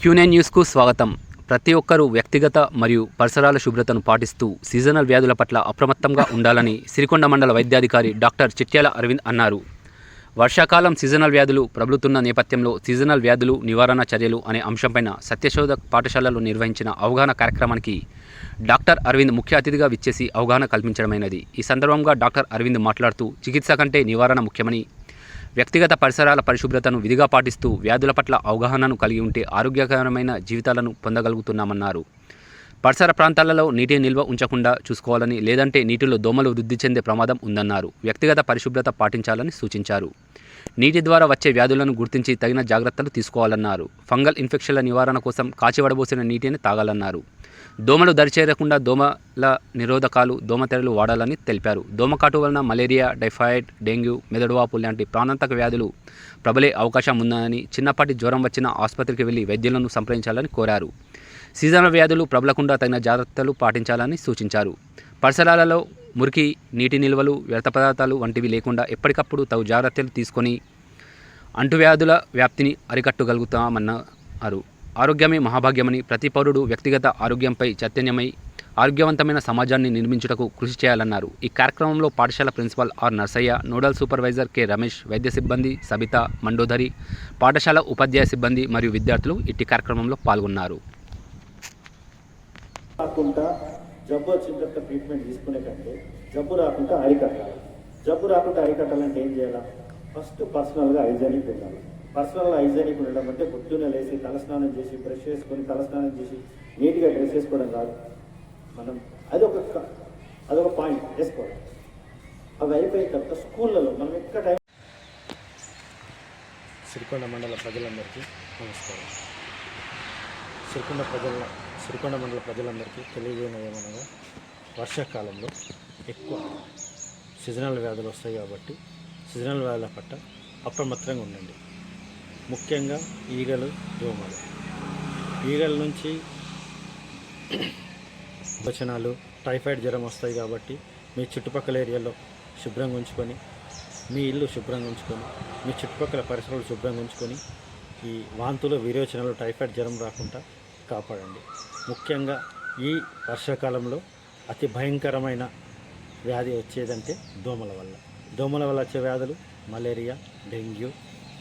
క్యూనే న్యూస్కు స్వాగతం. ప్రతి ఒక్కరూ వ్యక్తిగత మరియు పరిసరాల శుభ్రతను పాటిస్తూ సీజనల్ వ్యాధుల పట్ల అప్రమత్తంగా ఉండాలని సిరికొండ మండల వైద్యాధికారి డాక్టర్ చిట్యాల అరవింద్ అన్నారు. వర్షాకాలం సీజనల్ వ్యాధులు ప్రబలుతున్న నేపథ్యంలో సీజనల్ వ్యాధులు నివారణ చర్యలు అనే అంశంపైన సత్యశోధ పాఠశాలలో నిర్వహించిన అవగాహన కార్యక్రమానికి డాక్టర్ అరవింద్ ముఖ్య అతిథిగా విచ్చేసి అవగాహన కల్పించడమైనది. ఈ సందర్భంగా డాక్టర్ అరవింద్ మాట్లాడుతూ చికిత్స కంటే నివారణ ముఖ్యమని వ్యక్తిగత పరిసరాల పరిశుభ్రతను విధిగా పాటిస్తూ వ్యాధుల పట్ల అవగాహనను కలిగి ఉంటే ఆరోగ్యకరమైన జీవితాలను పొందగలుగుతున్నామన్నారు. పరిసర ప్రాంతాలలో నీటి నిల్వ ఉంచకుండా చూసుకోవాలని లేదంటే నీటిలో దోమలు వృద్ధి చెందే ప్రమాదం ఉందన్నారు. వ్యక్తిగత పరిశుభ్రత పాటించాలని సూచించారు. నీటి ద్వారా వచ్చే వ్యాధులను గుర్తించి తగిన జాగ్రత్తలు తీసుకోవాలన్నారు. ఫంగల్ ఇన్ఫెక్షన్ల నివారణ కోసం కాచివడబోసిన నీటిని తాగాలన్నారు. దోమలు దరిచేరకుండా దోమల నిరోధకాలు దోమతెరలు వాడాలని తెలిపారు. దోమకాటు వలన మలేరియా టైఫాయిడ్ డెంగ్యూ మెదడువాపు లాంటి ప్రాణాంతక వ్యాధులు ప్రబలే అవకాశం ఉందని చిన్నపాటి జ్వరం వచ్చిన ఆసుపత్రికి వెళ్ళి వైద్యులను సంప్రదించాలని కోరారు. సీజనల్ వ్యాధులు ప్రబలకుండా తగిన జాగ్రత్తలు పాటించాలని సూచించారు. పరిసరాలలో మురికి నీటి నిల్వలు వ్యర్థ పదార్థాలు వంటివి లేకుండా ఎప్పటికప్పుడు తగు జాగ్రత్తలు తీసుకొని అంటువ్యాధుల వ్యాప్తిని అరికట్టగలుగుతామన్నారు. ఆరోగ్యమే మహాభాగ్యమని ప్రతి పౌరుడు వ్యక్తిగత ఆరోగ్యంపై చైతన్యమై ఆరోగ్యవంతమైన సమాజాన్ని నిర్మించుటకు కృషి చేయాలన్నారు. ఈ కార్యక్రమంలో పాఠశాల principal R Narsaiah nodal supervisor K Ramesh వైద్య సిబ్బంది సబిత మండోదరి పాఠశాల ఉపాధ్యాయ సిబ్బంది మరియు విద్యార్థులు ఇట్టి కార్యక్రమంలో పాల్గొన్నారు. జబ్బు వచ్చిన తర్వాత ట్రీట్మెంట్ తీసుకునే కంటే జబ్బు రాకుండా అరికట్టాలి. జబ్బు రాకుండా అరికట్టాలంటే ఏం చేయాలి? ఫస్ట్ పర్సనల్గా హైజానిక్ ఉండాలి పర్సనల్ హైజీనిక్ ఉండడం అంటే పొద్దున్న లేచి తలస్నానం చేసి బ్రష్ చేసుకొని తలస్నానం చేసి నీట్గా డ్రెస్ చేసుకోవడం కాదు. మనం అదొక క- అదొక పాయింట్ వేసుకోవాలి అవి అయిపోయిన తర్వాత స్కూళ్ళలో మనం ఎక్కడ టైం సిరికొండ మండల ప్రజలందరికీ నమస్కారం. సిరికొండ ప్రజల సిరికొండ మండల ప్రజలందరికీ తెలియజేయడం ఏమనగా వర్షాకాలంలో ఎక్కువ సీజనల్ వ్యాధులు వస్తాయి కాబట్టి సీజనల్ వ్యాధుల పట్ల అప్రమత్తంగా ఉండండి. ముఖ్యంగా ఈగలు దోమలు. ఈగల నుంచి వచనాలు టైఫాయిడ్ జ్వరం వస్తాయి కాబట్టి మీ చుట్టుపక్కల ఏరియాలో శుభ్రంగా ఉంచుకొని మీ ఇల్లు శుభ్రంగా ఉంచుకొని మీ చుట్టుపక్కల పరిసరాలు శుభ్రంగా ఉంచుకొని ఈ వాంతులు విరోచనలు టైఫాయిడ్ జ్వరం రాకుండా కాపాడండి. ముఖ్యంగా ఈ వర్షాకాలంలో అతి భయంకరమైన వ్యాధి వచ్చేదంటే దోమల వల్ల. దోమల వల్ల వచ్చే వ్యాధులు మలేరియా డెంగ్యూ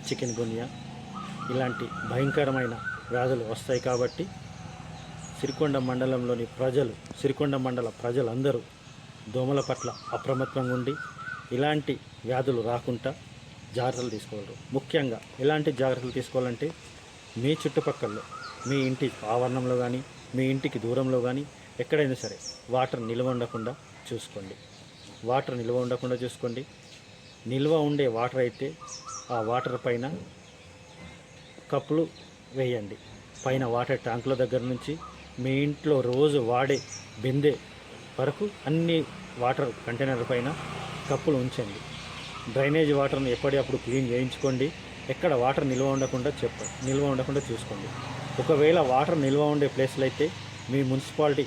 చికెన్ గునియా ఇలాంటి భయంకరమైన వ్యాధులు వస్తాయి కాబట్టి సిరికొండ మండలంలోని ప్రజలు సిరికొండ మండల ప్రజలందరూ దోమల పట్ల అప్రమత్తంగా ఉండి ఇలాంటి వ్యాధులు రాకుండా జాగ్రత్తలు తీసుకోవాలి. ముఖ్యంగా ఎలాంటి జాగ్రత్తలు తీసుకోవాలంటే మీ చుట్టుపక్కల మీ ఇంటి ఆవరణంలో కానీ మీ ఇంటికి దూరంలో కానీ ఎక్కడైనా సరే వాటర్ నిల్వ ఉండకుండా చూసుకోండి. వాటర్ నిల్వ ఉండకుండా చూసుకోండి. నిల్వ ఉండే వాటర్ అయితే ఆ వాటర్ పైన కప్పులు వేయండి. పైన వాటర్ ట్యాంకుల దగ్గర నుంచి మీ ఇంట్లో రోజు వాడే బిందె వరకు అన్ని వాటర్ కంటైనర్ పైన కప్పులు ఉంచండి. డ్రైనేజ్ వాటర్ని ఎప్పటికప్పుడు క్లీన్ చేయించుకోండి. ఎక్కడ వాటర్ నిల్వ ఉండకుండా చెప్ప నిల్వ ఉండకుండా చూసుకోండి. ఒకవేళ వాటర్ నిల్వ ఉండే ప్లేస్లు అయితే మీ మున్సిపాలిటీ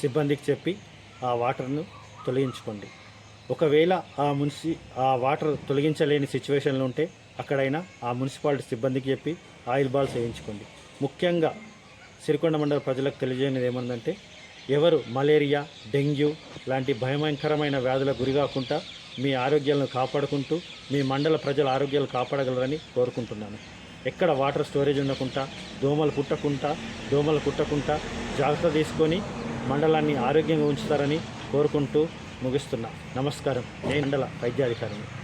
సిబ్బందికి చెప్పి ఆ వాటర్ను తొలగించుకోండి. ఒకవేళ ఆ మున్సి ఆ వాటర్ తొలగించలేని సిచ్యువేషన్లు ఉంటే అక్కడైనా ఆ మున్సిపాలిటీ సిబ్బందికి చెప్పి ఆయిల్ బాల్స్ వేయించుకోండి. ముఖ్యంగా సిరికొండ మండల ప్రజలకు తెలియజేయనిది ఏమందంటే ఎవరు మలేరియా డెంగ్యూ లాంటి భయంకరమైన వ్యాధులకు గురికాకుండా మీ ఆరోగ్యాలను కాపాడుకుంటూ మీ మండల ప్రజల ఆరోగ్యాలు కాపాడగలరని కోరుకుంటున్నాను. ఎక్కడ వాటర్ స్టోరేజ్ ఉండకుండా దోమలు కుట్టకుండా దోమలు కుట్టకుండా జాగ్రత్త తీసుకొని మండలాన్ని ఆరోగ్యంగా ఉంచుతారని కోరుకుంటూ ముగిస్తున్నా. నమస్కారం. నేను మండల వైద్యాధికారిని.